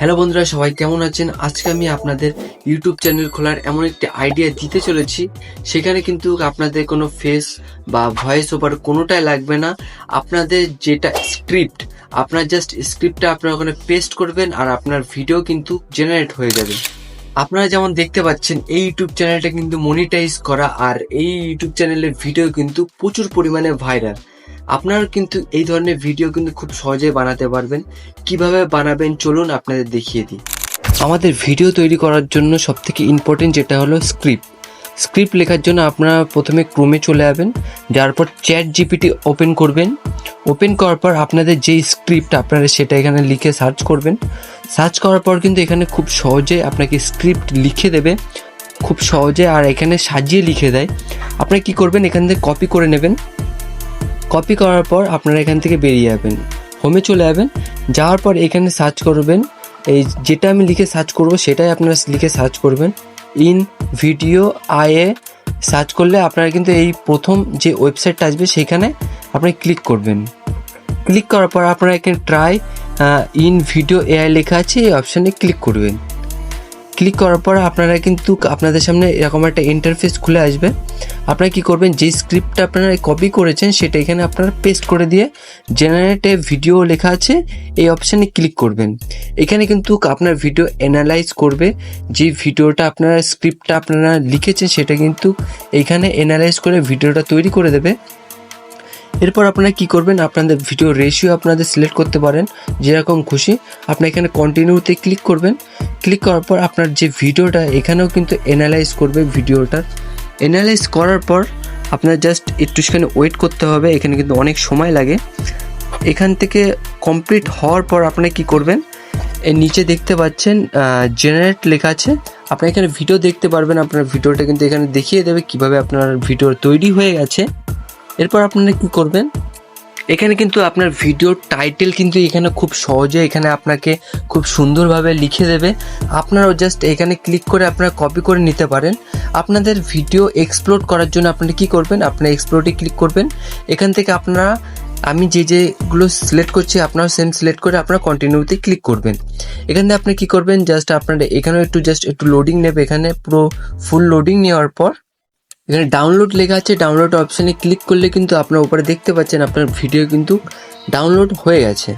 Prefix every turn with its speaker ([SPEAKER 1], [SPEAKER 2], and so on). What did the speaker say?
[SPEAKER 1] Hello বন্ধুরা, সবাই কেমন আছেন? আজকে আমি আপনাদের ইউটিউব চ্যানেল খোলার এমন একটি আইডিয়া দিতে চলেছি। সেখানে কিন্তু আপনাদের কোনো ফেস বা ভয়েস ওভার কোনোটাই লাগবে না। আপনাদের যেটা স্ক্রিপ্ট আপনার জাস্ট স্ক্রিপ্টটা আপনার ওখানে পেস্ট করবেন আর আপনার ভিডিও কিন্তু জেনারেট হয়ে যাবে। আপনারা যেমন দেখতে পাচ্ছেন, এই ইউটিউব চ্যানেলটা কিন্তু মনিটাইজ করা আর এই ইউটিউব চ্যানেলের ভিডিও কিন্তু প্রচুর পরিমাণে ভাইরাল আপনারা কিন্তু এই ধরনের ভিডিও কিন্তু খুব সহজে বানাতে পারবেন। কীভাবে বানাবেন, চলুন আপনাদের দেখিয়ে দিই। আমাদের ভিডিও তৈরি করার জন্য সবথেকে ইম্পর্টেন্ট যেটা হলো স্ক্রিপ্ট স্ক্রিপ্ট লেখার জন্য আপনারা প্রথমে ক্রোমে চলে যাবেন যার পর চ্যাট জিপিটি ওপেন করবেন। ওপেন করার পর আপনাদের যেই স্ক্রিপ্ট আপনারা সেটা এখানে লিখে সার্চ করবেন। সার্চ করার পর কিন্তু এখানে খুব সহজে আপনাকে স্ক্রিপ্ট লিখে দেবে। খুব সহজে আর এখানে সাজিয়ে লিখে দেয়। আপনারা কি করবেন, এখান থেকে কপি করে নেবেন। কপি করার পর আপনারা এখান থেকে বেরিয়ে যাবেন। হোমে চলে যাবেন। যাওয়ার পর এখানে সার্চ করবেন। এই যেটা আমি লিখে সার্চ করব, সেটাই আপনারা লিখে সার্চ করবেন। ইন ভিডিও আইএ সার্চ করলে আপনারা কিন্তু এই প্রথম যে ওয়েবসাইটটা আসবে, সেখানে আপনি ক্লিক করবেন। ক্লিক করার পর আপনারা এখানে ট্রাই ইন ভিডিও এআই লেখা আছে, এই অপশানে ক্লিক করবেন। ক্লিক করার পর আপনারা কিন্তু আপনাদের সামনে এরকম একটা ইন্টারফেস খুলে আসবে। আপনারা কি করবেন যে স্ক্রিপ্টটা আপনারা কপি করেছেন, সেটা এখানে আপনারা পেস্ট করে দিয়ে জেনারেটে ভিডিও লেখা আছে, এই অপশানে ক্লিক করবেন। এখানে কিন্তু আপনার ভিডিও অ্যানালাইজ করবে যে ভিডিওটা আপনারা স্ক্রিপ্টটা আপনারা লিখেছেন, সেটা কিন্তু এখানে অ্যানালাইজ করে ভিডিওটা তৈরি করে দেবে। এরপর আপনারা কি করবেন, আপনাদের ভিডিও রেশিও আপনাদের সিলেক্ট করতে পারেন, যেরকম খুশি। আপনি এখানে কন্টিনিউতে ক্লিক করবেন। ক্লিক করার পর আপনার যে ভিডিওটা এখানেও কিন্তু অ্যানালাইজ করবে ভিডিওটা অ্যানালাইজ করার পর আপনার জাস্ট একটুখানি ওয়েট করতে হবে, এখানে কিন্তু অনেক সময় লাগে। এখান থেকে কমপ্লিট হওয়ার পর আপনি কি করবেন? এর নিচে দেখতে পাচ্ছেন জেনারেট লেখা আছে। আপনি এখানে ভিডিও দেখতে পারবেন, আপনার ভিডিওটা কিন্তু এখানে দেখিয়ে দেবে কীভাবে আপনার ভিডিও তৈরি হয়ে গেছে। এরপর আপনারা কি করবেন? এখানে কিন্তু আপনার ভিডিওর টাইটেল কিন্তু এখানে খুব সহজে এখানে আপনাকে খুব সুন্দরভাবে লিখে দেবে। আপনারাও জাস্ট এখানে ক্লিক করে আপনারা কপি করে নিতে পারেন। আপনাদের ভিডিও এক্সপ্লোর করার জন্য আপনারা কি করবেন? আপনারা এক্সপ্লোরে ক্লিক করবেন। এখান থেকে আপনারা, আমি যে যেগুলো সিলেক্ট করছি আপনারা সেম সিলেক্ট করে আপনারা কন্টিনিউতে ক্লিক করবেন। এখান থেকে আপনি কি করবেন? জাস্ট আপনারা এখানেও একটু জাস্ট একটু লোডিং নেবে। এখানে পুরো ফুল লোডিং নেওয়ার পর এখানে ডাউনলোড লেখা আছে ডাউনলোড অপশানে ক্লিক করলে কিন্তু আপনার উপরে দেখতে পাচ্ছেন আপনার ভিডিও কিন্তু ডাউনলোড হয়ে গেছে।